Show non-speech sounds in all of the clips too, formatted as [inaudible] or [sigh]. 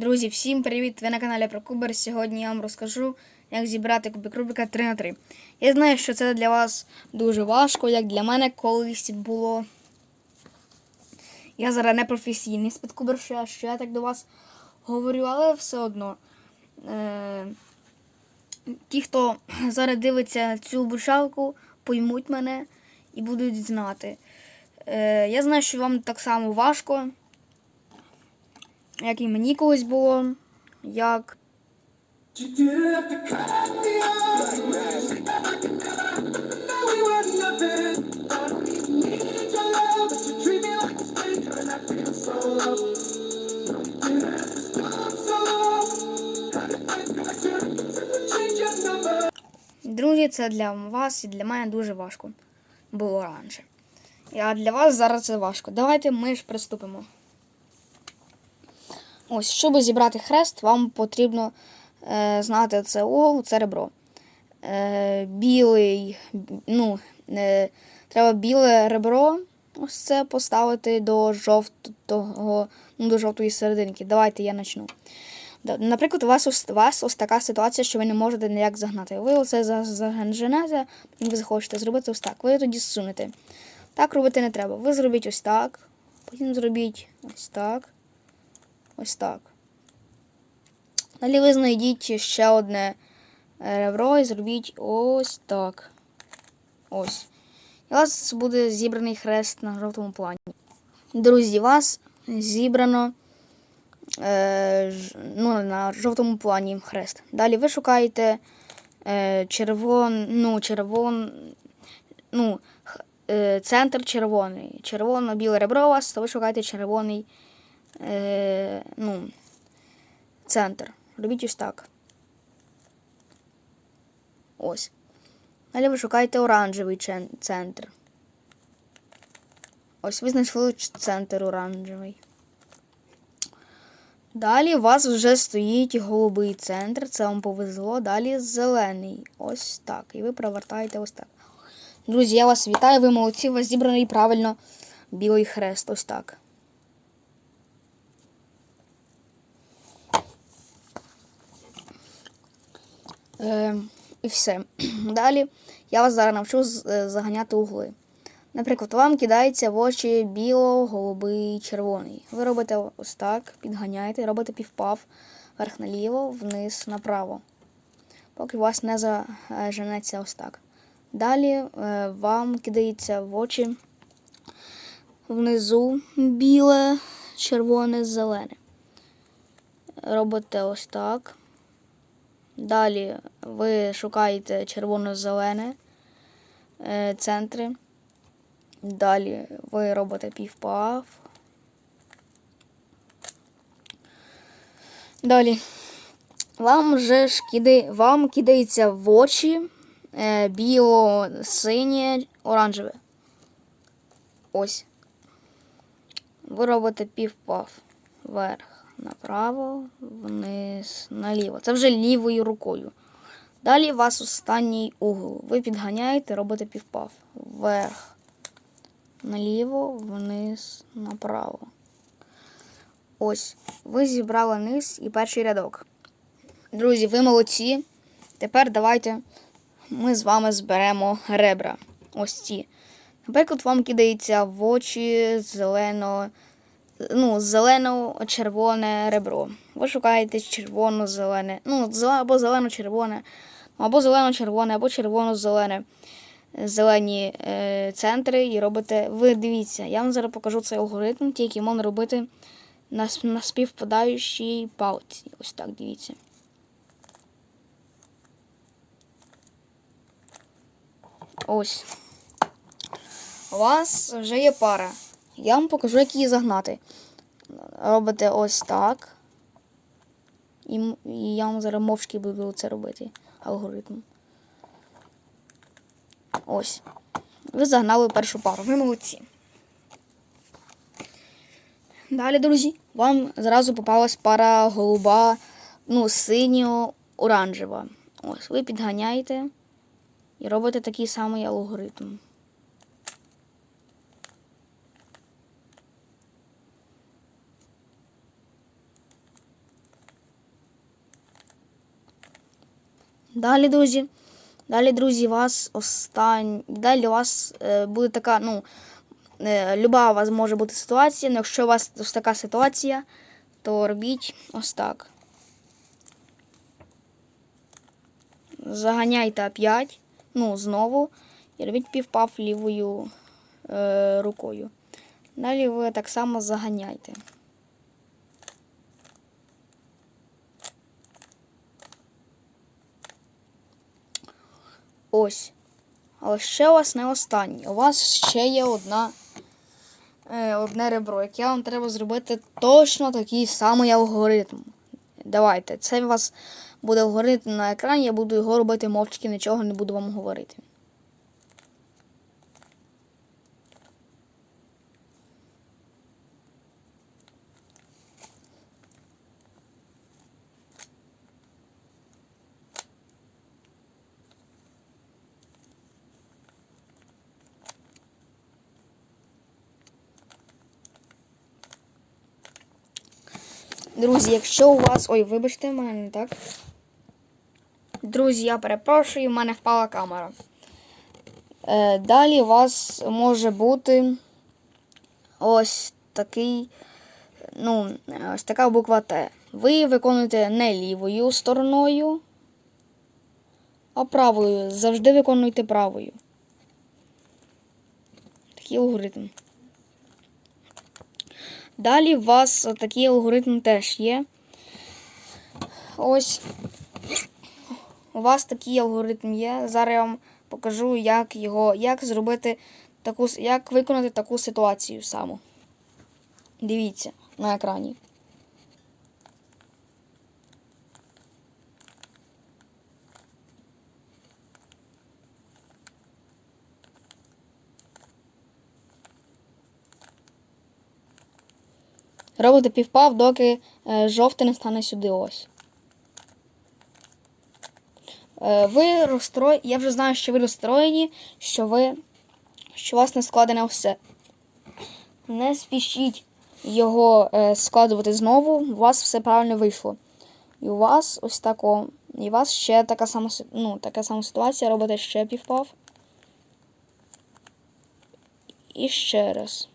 Друзі, всім привіт! Ви на каналі ProKuber. Сьогодні я вам розкажу, як зібрати кубик Рубика 3 на 3 Я знаю, що це для вас дуже важко, як для мене колись було. Я зараз не професійний спідкубер, що що я так до вас говорю, але все одно. Е- ті, хто [clears throat] зараз дивиться цю обучалку, поймуть мене і будуть знати. Е- я знаю, що вам так само важко як і мені колись було, як. Друзі, це для вас і для мене дуже важко було раніше. А для вас зараз це важко. Давайте ми ж приступимо. Ось, щоб зібрати хрест, вам потрібно е, знати це угол, це ребро. Е, білий, ну, е, треба біле ребро. Ось це поставити до жовтого, ну, до жовтої серединки. Давайте я почну. Наприклад, у вас ось, у вас ось така ситуація, що ви не можете ніяк загнати. Ви оце і ви захочете зробити ось так. Ви тоді зсунете. Так робити не треба. Ви зробіть ось так, потім зробіть ось так. Ось так. Далі ви знайдіть ще одне ребро і зробіть ось так. Ось. І у вас буде зібраний хрест на жовтому плані. Друзі, у вас зібрано е, ну, на жовтому плані хрест. Далі ви шукаєте е, червон, ну, червон, ну, е, центр червоний. Червоно-біле ребро у вас, то ви шукаєте червоний е, ну, центр. Робіть ось так. Ось. Далі ви шукаєте оранжевий центр. Ось ви знайшли центр оранжевий. Далі у вас вже стоїть голубий центр, це вам повезло. Далі зелений. Ось так. І ви провертаєте ось так. Друзі, я вас вітаю, ви молодці, у вас зібраний правильно білий хрест. Ось так. Е, І все. [clears throat] Далі я вас зараз навчу заганяти угли. Наприклад, вам кидається в очі біло, голубий, червоний. Ви робите ось так, підганяєте, робите півпав вверх наліво, вниз направо. Поки у вас не заженеться ось так. Далі е, вам кидається в очі внизу біле, червоне, зелене. Робите ось так. Далі ви шукаєте червоно-зелене е, центри. Далі ви робите півпав. Далі вам вже ж кидає, вам кидається в очі е, біло, синє, оранжеве. Ось. Ви робите півпав вверх направо, вниз, наліво. Це вже лівою рукою. Далі у вас останній угол. Ви підганяєте, робите півпав. Вверх, наліво, вниз, направо. Ось. Ви зібрали низ і перший рядок. Друзі, ви молодці. Тепер давайте ми з вами зберемо ребра. Ось ці. Наприклад, вам кидається в очі зелено ну, зелено-червоне ребро. Ви шукаєте червоно-зелене, ну, або зелено-червоне, або зелено-червоне, або червоно-зелене. Зелені е, центри і робите. Ви дивіться, я вам зараз покажу цей алгоритм, тільки можна робити на, на співпадаючій палці. Ось так, дивіться. Ось. У вас вже є пара. Я вам покажу, як її загнати. Робите ось так. І, я вам зараз мовчки буду це робити. Алгоритм. Ось. Ви загнали першу пару. Ви молодці. Далі, друзі, вам зразу попалась пара голуба, ну, синьо-оранжева. Ось, ви підганяєте і робите такий самий алгоритм. Далі, друзі. Далі, друзі, вас остань... Далі у вас е, буде така, ну, е, люба у вас може бути ситуація. але Якщо у вас ось така ситуація, то робіть ось так. Заганяйте 5, ну, знову, і робіть півпав лівою е, рукою. Далі ви так само заганяйте. Ось. Але ще у вас не останнє. У вас ще є одна, е, одне ребро, яке вам треба зробити точно такий самий алгоритм. Давайте. Це у вас буде алгоритм на екрані, я буду його робити мовчки, нічого не буду вам говорити. Друзі, якщо у вас. Ой, вибачте, в мене так. Друзі, я перепрошую, в мене впала камера. Е, далі у вас може бути ось такий, ну, ось така буква Т. Ви виконуєте не лівою стороною, а правою. Завжди виконуйте правою. Такий алгоритм. Далі у вас такий алгоритм теж є. Ось. У вас такий алгоритм є. Зараз я вам покажу, як його, як зробити таку, як виконати таку ситуацію саму. Дивіться на екрані. Робите півпав, доки е, жовтий не стане сюди ось. Е, ви розстрой... Я вже знаю, що ви розстроєні, що ви. що у вас не складене все. Не спішіть його е, складувати знову, у вас все правильно вийшло. І у вас ось тако. І у вас ще така сама, ну, така сама ситуація, робите ще півпав. І ще раз.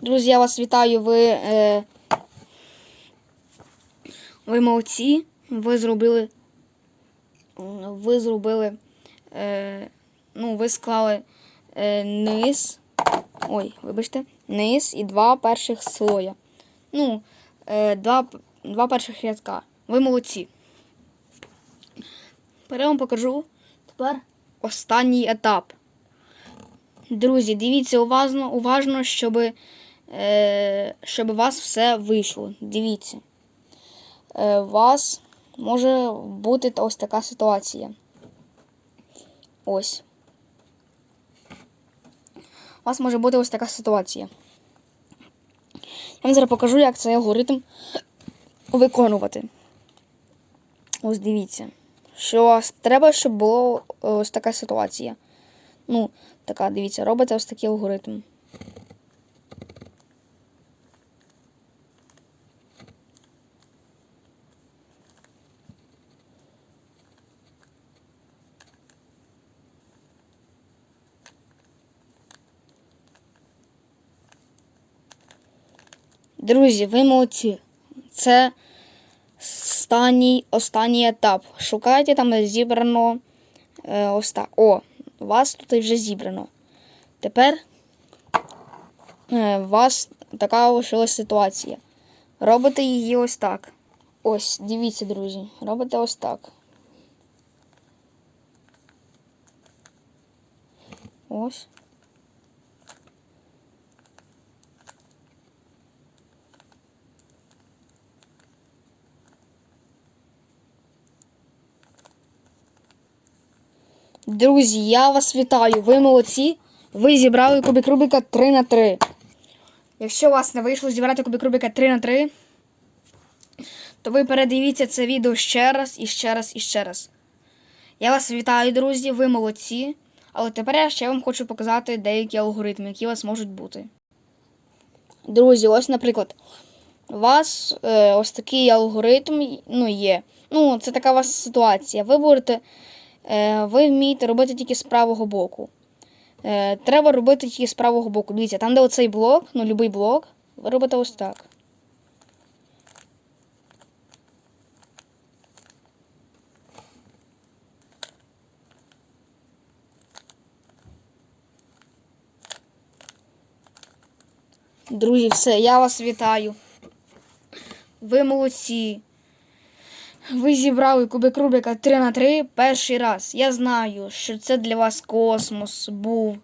Друзі, я вас вітаю. Ви, е, ви молодці. Ви зробили. Ви зробили. Е, ну, ви склали е, низ. Ой, вибачте, низ і два перших слоя. Ну, е, два, два перших рядка. Ви молодці. Тепер вам покажу тепер останній етап. Друзі, дивіться уважно, уважно, щоб, щоб у вас все вийшло. Дивіться. Е, у вас може бути ось така ситуація. Ось. У вас може бути ось така ситуація. Я вам зараз покажу, як цей алгоритм виконувати. Ось дивіться. Що вас треба, щоб була ось така ситуація. Ну, така, дивіться, робите ось такий алгоритм. Друзі, ви молодці. Це останній, останній етап. Шукайте там, зібрано е, ось так. О, вас тут вже зібрано. Тепер е, у вас така лишилась ситуація. Робите її ось так. Ось, дивіться, друзі. Робите ось так. Ось. Друзі, я вас вітаю. Ви молодці. Ви зібрали кубик Рубика 3 на 3. Якщо у вас не вийшло зібрати кубик Рубика 3 на 3, то ви передивіться це відео ще раз і ще раз і ще раз. Я вас вітаю, друзі, ви молодці. Але тепер я ще вам хочу показати деякі алгоритми, які у вас можуть бути. Друзі, ось, наприклад, у вас е, ось такий алгоритм ну, є. Ну, це така у вас ситуація. Ви будете, ви вмієте робити тільки з правого боку. Е, треба робити тільки з правого боку. Дивіться, там, де оцей блок, ну, будь-який блок, ви робите ось так. Друзі, все, я вас вітаю. Ви молодці. Ви зібрали кубик Рубика 3 на 3 перший раз. Я знаю, що це для вас космос був.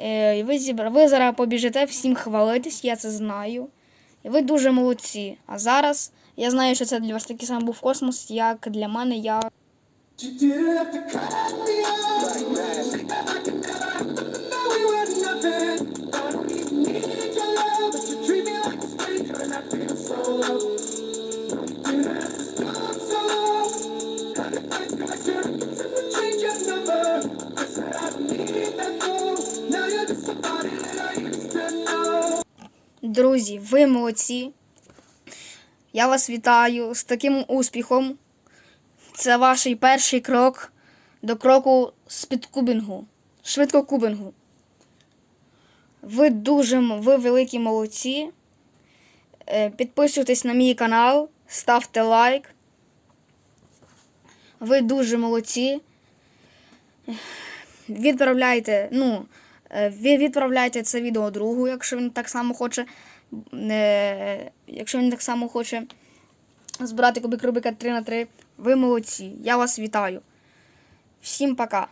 Е, ви, зібра... ви зараз побіжите всім хвалитись, я це знаю. І ви дуже молодці. А зараз я знаю, що це для вас такий самий був космос, як для мене. Я Друзі, ви молодці. Я вас вітаю з таким успіхом. Це ваш перший крок до кроку спідкубінгу, швидкокубінгу. Ви дуже ви великі молодці. Е, Підписуйтесь на мій канал, ставте лайк. Ви дуже молодці. Відправляйте, ну, е, відправляйте це відео другу, якщо він так само хоче. Е, Якщо він так само хоче збирати кубик Рубика 3 на 3. Ви молодці. Я вас вітаю. Всім пока.